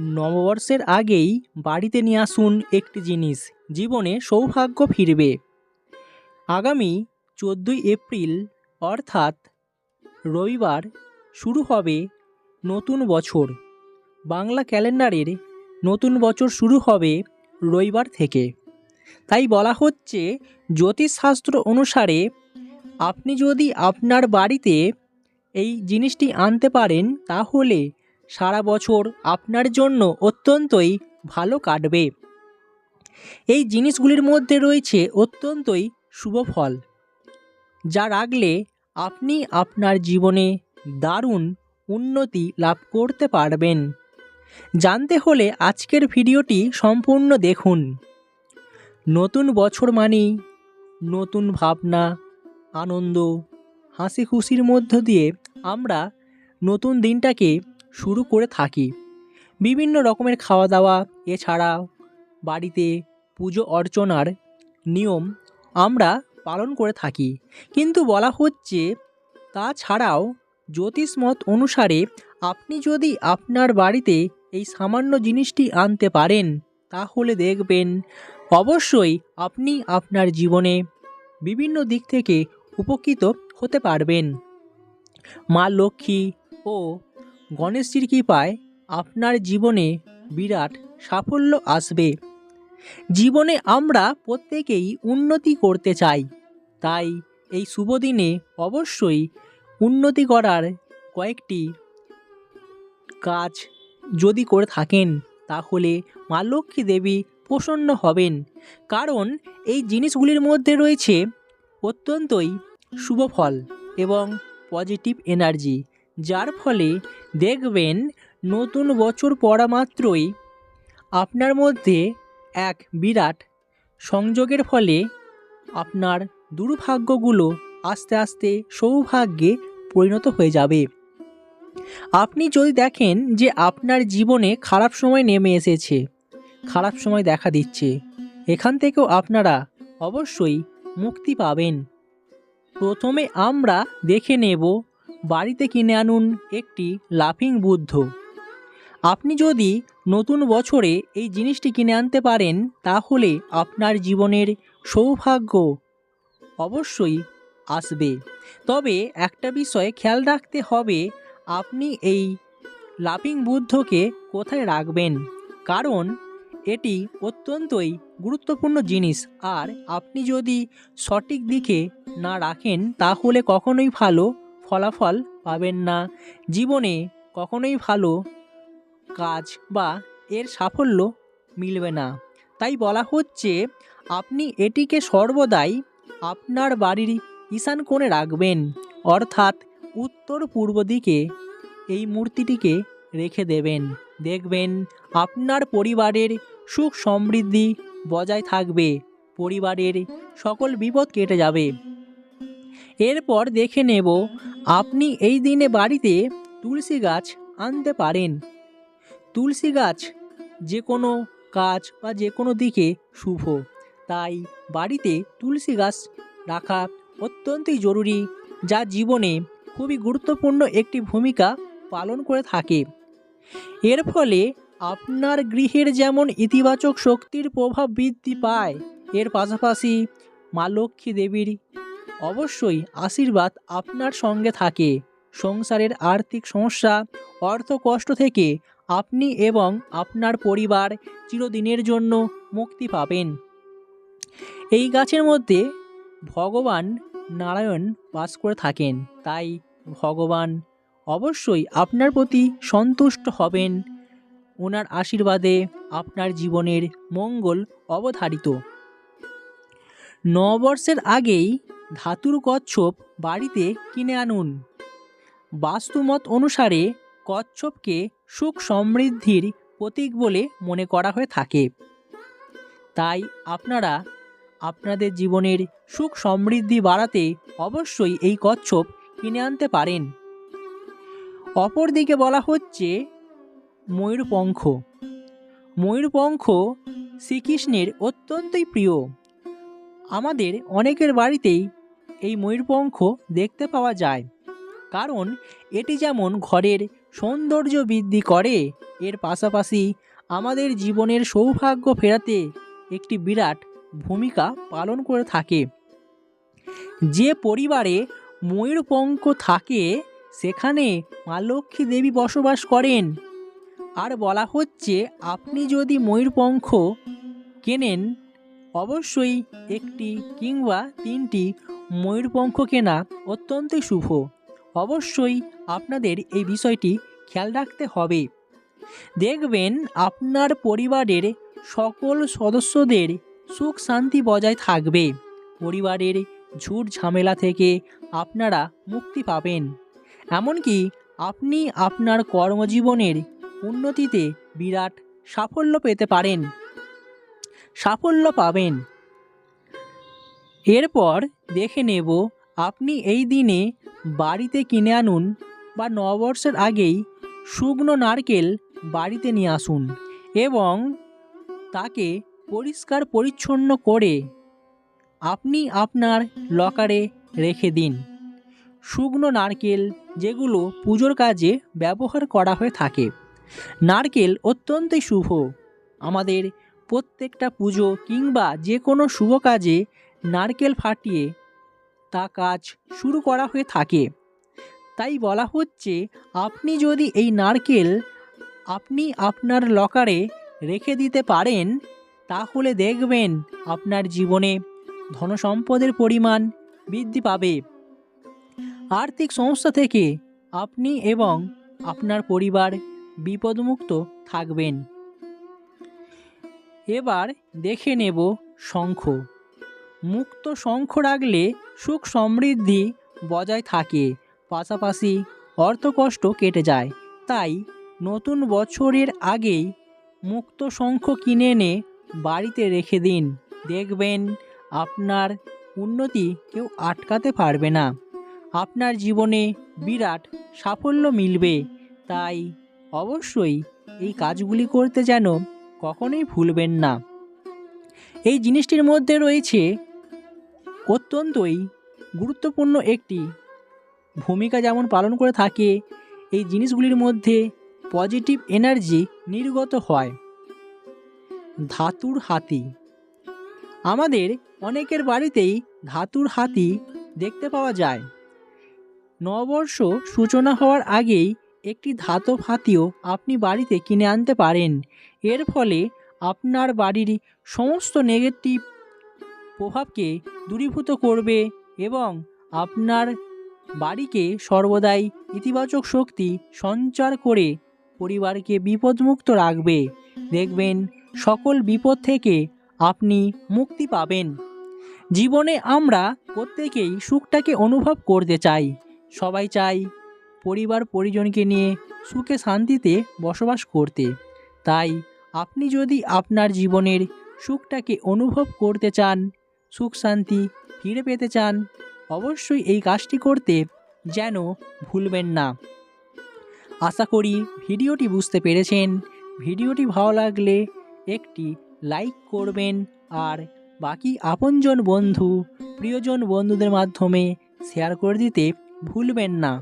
নববর্ষের আগেই বাড়িতে নিয়ে আসুন একটি জিনিস, জীবনে সৌভাগ্য ফিরবে। আগামী চোদ্দোই এপ্রিল, অর্থাৎ রবিবার, শুরু হবে নতুন বছর। বাংলা ক্যালেন্ডারের নতুন বছর শুরু হবে রবিবার থেকে। তাই বলা হচ্ছে, জ্যোতিষশাস্ত্র অনুসারে আপনি যদি আপনার বাড়িতে এই জিনিসটি আনতে পারেন, তাহলে সারা বছর আপনার জন্য অত্যন্তই ভালো কাটবে। এই জিনিসগুলির মধ্যে রয়েছে অত্যন্তই শুভ ফল, যা রাখলে আপনি আপনার জীবনে দারুণ উন্নতি লাভ করতে পারবেন। জানতে হলে আজকের ভিডিওটি সম্পূর্ণ দেখুন। নতুন বছর মানেই নতুন ভাবনা, আনন্দ হাসি খুশির মধ্য দিয়ে আমরা নতুন দিনটাকে শুরু করে থাকি। বিভিন্ন রকমের খাওয়া দাওয়া এছাড়া বাড়িতে পুজো অর্চনার নিয়ম আমরা পালন করে থাকি। কিন্তু বলা হচ্ছে, তাছাড়াও জ্যোতিষমত অনুসারে আপনি যদি আপনার বাড়িতে এই সামান্য জিনিসটি আনতে পারেন, তাহলে দেখবেন অবশ্যই আপনি আপনার জীবনে বিভিন্ন দিক থেকে উপকৃত হতে পারবেন। মা লক্ষ্মী ও গণেশজির কৃপায় আপনার জীবনে বিরাট সাফল্য আসবে। জীবনে আমরা প্রত্যেকেই উন্নতি করতে চাই। তাই এই শুভ দিনে অবশ্যই উন্নতি করার কয়েকটি কাজ যদি করে থাকেন, তাহলে মা লক্ষ্মী দেবী প্রসন্ন হবেন। কারণ এই জিনিসগুলির মধ্যে রয়েছে অত্যন্তই শুভ ফল এবং পজিটিভ এনার্জি যার ফলে দেখবেন নতুন বছর পড়া মাত্রই আপনার মধ্যে এক বিরাট সংযোগের ফলে আপনার দুর্ভাগ্যগুলো আস্তে আস্তে সৌভাগ্যে পরিণত হয়ে যাবে। আপনি যদি দেখেন যে আপনার জীবনে খারাপ সময় নেমে এসেছে, খারাপ সময় দেখা দিচ্ছে, এখান থেকেও আপনারা অবশ্যই মুক্তি পাবেন। প্রথমে আমরা দেখে নেব বাড়িতে কিনে আনুন একটি লাফিং বুদ্ধ। আপনি যদি নতুন বছরে এই জিনিসটি কিনে আনতে পারেন, তাহলে আপনার জীবনের সৌভাগ্য অবশ্যই আসবে। তবে একটা বিষয় খেয়াল রাখতে হবে, আপনি এই লাফিং বুদ্ধকে কোথায় রাখবেন? কারণ এটি অত্যন্তই গুরুত্বপূর্ণ জিনিস। আর আপনি যদি সঠিক দিকে না রাখেন, তাহলে কখনোই ভালো ফলাফল পাবেন না। জীবনে কখনোই ভালো কাজ বা এর সাফল্য মিলবে না। তাই বলা হচ্ছে, আপনি এটিকে সর্বদাই আপনার বাড়ির ঈশান কোণে রাখবেন। অর্থাৎ উত্তর পূর্ব দিকে এই মূর্তিটিকে রেখে দেবেন। দেখবেন, আপনার পরিবারের সুখ সমৃদ্ধি বজায় থাকবে। পরিবারের সকল বিপদ কেটে যাবে। এরপর দেখে নেব, আপনি এই দিনে বাড়িতে তুলসী গাছ আনতে পারেন। তুলসী গাছ যে কোনো কাজ বা যে কোনো দিকে শুভ। তাই বাড়িতে তুলসী গাছ রাখা অত্যন্তই জরুরি, যা জীবনে খুবই গুরুত্বপূর্ণ একটি ভূমিকা পালন করে থাকে। এর ফলে আপনার গৃহের যেমন ইতিবাচক শক্তির প্রভাব বৃদ্ধি পায়, এর পাশাপাশি মা লক্ষ্মী দেবীর অবশ্যই আশীর্বাদ আপনার সঙ্গে থাকে। সংসারের আর্থিক সমস্যা, অর্থ কষ্ট থেকে আপনি এবং আপনার পরিবার চিরদিনের জন্য মুক্তি পাবেন। এই গাছের মধ্যে ভগবান নারায়ণ বাস করে থাকেন, তাই ভগবান অবশ্যই আপনার প্রতি সন্তুষ্ট হবেন। ওনার আশীর্বাদে আপনার জীবনের মঙ্গল অবধারিত। নববর্ষের আগেই ধাতুর কচ্ছপ বাড়িতে কিনে আনুন। বাস্তুমত অনুসারে কচ্ছপকে সুখ সমৃদ্ধির প্রতীক বলে মনে করা হয়ে থাকে। তাই আপনারা আপনাদের জীবনের সুখ সমৃদ্ধি বাড়াতে অবশ্যই এই কচ্ছপ কিনে আনতে পারেন। অপরদিকে বলা হচ্ছে ময়ূরপঙ্খ। ময়ূরপঙ্খ শ্রীকৃষ্ণের অত্যন্তই প্রিয়। আমাদের অনেকের বাড়িতেই এই ময়ূরপঙ্খ দেখতে পাওয়া যায়। কারণ এটি যেমন ঘরের সৌন্দর্য বৃদ্ধি করে, এর পাশাপাশি আমাদের জীবনের সৌভাগ্য ফেরাতে একটি বিরাট ভূমিকা পালন করে থাকে। যে পরিবারে ময়ূরপঙ্খ থাকে, সেখানে মা লক্ষ্মী দেবী বসবাস করেন। আর বলা হচ্ছে, আপনি যদি ময়ূরপঙ্খ কেনেন অবশ্যই একটি কিংবা তিনটি ময়ূরপঙ্খ কেনা অত্যন্তই শুভ। অবশ্যই আপনাদের এই বিষয়টি খেয়াল রাখতে হবে। দেখবেন আপনার পরিবারের সকল সদস্যদের সুখ শান্তি বজায় থাকবে। পরিবারের ঝুট ঝামেলা থেকে আপনারা মুক্তি পাবেন। এমনকি আপনি আপনার কর্মজীবনের উন্নতিতে বিরাট সাফল্য পেতে পারেন। সাফল্য পাবেন। এরপর দেখে নেব আপনি এই দিনে বাড়িতে কিনে আনুন বা নববর্ষের আগেই শুকনো নারকেল বাড়িতে নিয়ে আসুন এবং তাকে পরিষ্কার পরিচ্ছন্ন করে আপনি আপনার লকারে রেখে দিন। শুকনো নারকেল যেগুলো পুজোর কাজে ব্যবহার করা হয়ে থাকে। নারকেল অত্যন্তই শুভ। আমাদের প্রত্যেকটা পুজো কিংবা যে কোনো শুভ কাজে নারকেল ফাটিয়ে তা কাজ শুরু করা হয়ে থাকে। তাই বলা হচ্ছে, আপনি যদি এই নারকেল আপনি আপনার লকারে রেখে দিতে পারেন, তাহলে দেখবেন আপনার জীবনে ধনসম্পদের পরিমাণ বৃদ্ধি পাবে। আর্থিক সমস্যা থেকে আপনি এবং আপনার পরিবার বিপদমুক্ত থাকবেন। এবার দেখে নেব শঙ্খ। মুক্ত শঙ্খ রাখলে সুখ সমৃদ্ধি বজায় থাকে, পাশাপাশি অর্থকষ্ট কেটে যায়। তাই নতুন বছরের আগেই মুক্ত শঙ্খ কিনে এনে বাড়িতে রেখে দিন। দেখবেন আপনার উন্নতি কেউ আটকাতে পারবে না। আপনার জীবনে বিরাট সাফল্য মিলবে। তাই অবশ্যই এই কাজগুলি করতে যেন কখনোই ভুলবেন না। এই জিনিসটির মধ্যে রয়েছে অত্যন্তই গুরুত্বপূর্ণ একটি ভূমিকা যেমন পালন করে থাকে, এই জিনিসগুলির মধ্যে পজিটিভ এনার্জি নির্গত হয়। ধাতুর হাতি। আমাদের অনেকের বাড়িতেই ধাতুর হাতি দেখতে পাওয়া যায়। নববর্ষ সূচনা হওয়ার আগেই একটি ধাতব হাতিও আপনি বাড়িতে কিনে আনতে পারেন। এর ফলে আপনার বাড়ির সমস্ত নেগেটিভ প্রভাবকে দূরীভূত করবে এবং আপনার বাড়িকে সর্বদাই ইতিবাচক শক্তি সঞ্চার করে পরিবারকে বিপদমুক্ত রাখবে। দেখবেন, সকল বিপদ থেকে আপনি মুক্তি পাবেন। জীবনে আমরা প্রত্যেকেই সুখটাকে অনুভব করতে চাই। সবাই চাই পরিবার পরিজনকে নিয়ে সুখে শান্তিতে বসবাস করতে। তাই আপনি যদি আপনার জীবনের সুখটাকে অনুভব করতে চান, সুখ শান্তি ফিরে পেতে চান, অবশ্যই এই কাজটি করতে যেন ভুলবেন না। আশা করি ভিডিওটি বুঝতে পেরেছেন। ভিডিওটি ভালো লাগলে একটি লাইক করবেন আর বাকি আপনজন বন্ধু, প্রিয়জন বন্ধুদের মাধ্যমে শেয়ার করে দিতে ভুলবেন না।